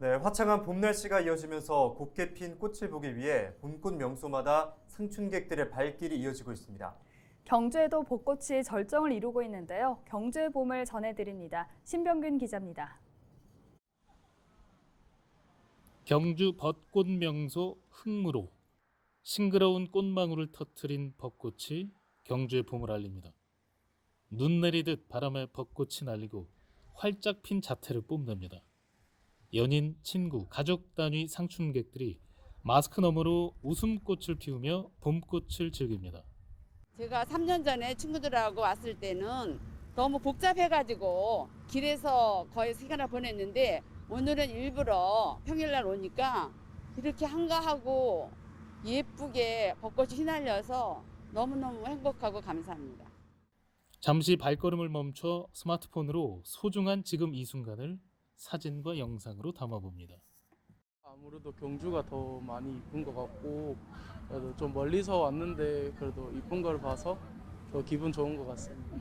네, 화창한 봄 날씨가 이어지면서 곱게 핀 꽃을 보기 위해 봄꽃 명소마다 상춘객들의 발길이 이어지고 있습니다. 경주에도 벚꽃이 절정을 이루고 있는데요. 경주의 봄을 전해드립니다. 신병균 기자입니다. 경주 벚꽃 명소 흑무로 싱그러운 꽃망울을 터트린 벚꽃이 경주의 봄을 알립니다. 눈 내리듯 바람에 벚꽃이 날리고 활짝 핀 자태를 뽐냅니다. 연인, 친구, 가족 단위 상춘객들이 마스크 너머로 웃음꽃을 피우며 봄꽃을 즐깁니다. 제가 3년 전에 친구들하고 왔을 때는 너무 복잡해가지고 길에서 거의 시간을 보냈는데 오늘은 일부러 평일날 오니까 이렇게 한가하고 예쁘게 벚꽃이 휘날려서 너무너무 행복하고 감사합니다. 잠시 발걸음을 멈춰 스마트폰으로 소중한 지금 이 순간을 사진과 영상으로 담아봅니다. 아무래도 경주가 더 많이 이쁜 것 같고 그래도 좀 멀리서 왔는데 그래도 이쁜 걸 봐서 더 기분 좋은 것 같습니다.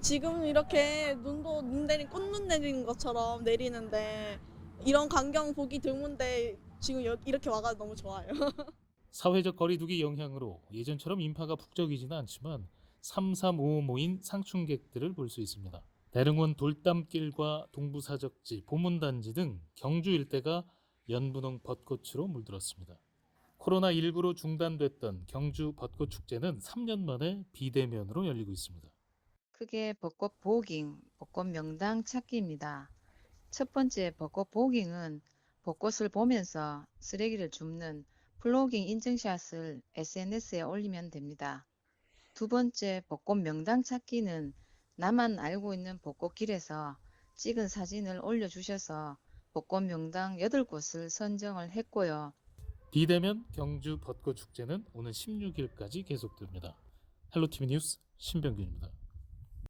지금 이렇게 눈도 눈 내린 꽃눈 내리는 것처럼 내리는데 이런 광경 보기 드문데 지금 여- 이렇게 와가 너무 좋아요. 사회적 거리두기 영향으로 예전처럼 인파가 북적이지는 않지만 3355 모인 상춘객들을 볼 수 있습니다. 대릉원 돌담길과 동부사적지, 보문단지 등 경주 일대가 연분홍 벚꽃으로 물들었습니다. 코로나19로 중단됐던 경주 벚꽃 축제는 3년 만에 비대면으로 열리고 있습니다. 크게 벚꽃 보깅, 벚꽃 명당 찾기입니다. 첫 번째 벚꽃 보깅은 벚꽃을 보면서 쓰레기를 줍는 플로깅 인증샷을 SNS에 올리면 됩니다. 두 번째 벚꽃 명당 찾기는 나만 알고 있는 벚꽃길에서 찍은 사진을 올려주셔서 벚꽃 명당 8곳을 선정을 했고요. 비대면 경주 벚꽃 축제는 오는 16일까지 계속됩니다. 헬로티비 뉴스 신병균입니다.